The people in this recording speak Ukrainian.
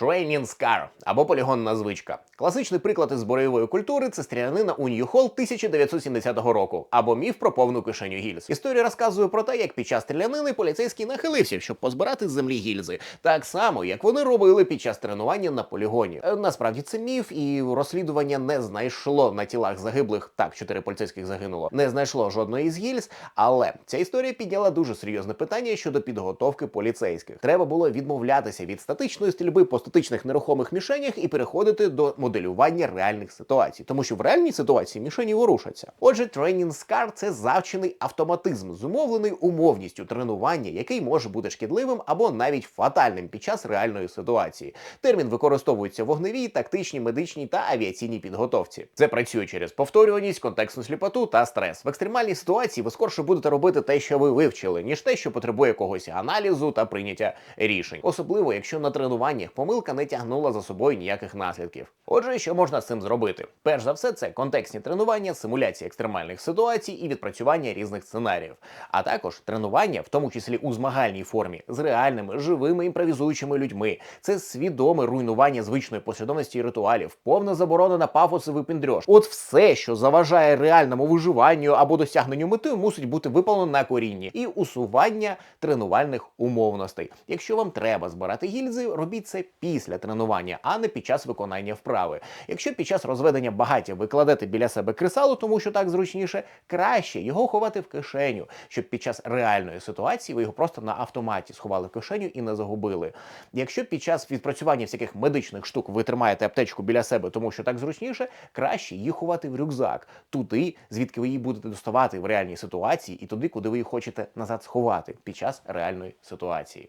Training Scar або полігонна звичка. Класичний приклад із бойової культури це стрілянина у Нью-Холл 1970 року або міф про повну кишеню гільз. Історія розказує про те, як під час стрілянини поліцейський нахилився, щоб позбирати з землі гільзи, так само як вони робили під час тренування на полігоні. Е, Насправді це міф, і розслідування не знайшло на тілах загиблих. Так, чотири поліцейських загинуло, не знайшло жодної з гільз. Але ця історія підняла дуже серйозне питання щодо підготовки поліцейських. Треба було відмовлятися від статичної стрільби по статичних нерухомих мішенях і переходити до моделювання реальних ситуацій, тому що в реальній ситуації мішені ворушаться. Отже, Training Scar – це завчений автоматизм, зумовлений умовністю тренування, який може бути шкідливим або навіть фатальним під час реальної ситуації. Термін використовується в вогневій, тактичній, медичній та авіаційній підготовці. Це працює через повторюваність, контекстну сліпоту та стрес. В екстремальній ситуації ви скорше будете робити те, що ви вивчили, ніж те, що потребує якогось аналізу та прийняття рішень. Особливо, якщо на тренуваннях помилка не тягнула за собою ніяких наслідків. Отже, що можна з цим зробити? Перш за все, це контекстні тренування, симуляція екстремальних ситуацій і відпрацювання різних сценаріїв, а також тренування, в тому числі у змагальній формі, з реальними живими імпровізуючими людьми. Це свідоме руйнування звичної послідовності і ритуалів, повна заборона на пафос і випіндрьош. От все, що заважає реальному виживанню або досягненню мети, мусить бути випалено на корінні і усування тренувальних умовностей. Якщо вам треба збирати гільзи, робіть це після тренування, а не під час виконання вправи. Якщо під час розведення багаття ви кладете біля себе кресало, тому що так зручніше, краще його ховати в кишеню, щоб під час реальної ситуації ви його просто на автоматі сховали в кишеню і не загубили. Якщо під час відпрацювання всяких медичних штук ви тримаєте аптечку біля себе, тому що так зручніше, краще її ховати в рюкзак, туди, звідки ви її будете доставати в реальній ситуації, і туди, куди ви її хочете назад сховати під час реальної ситуації.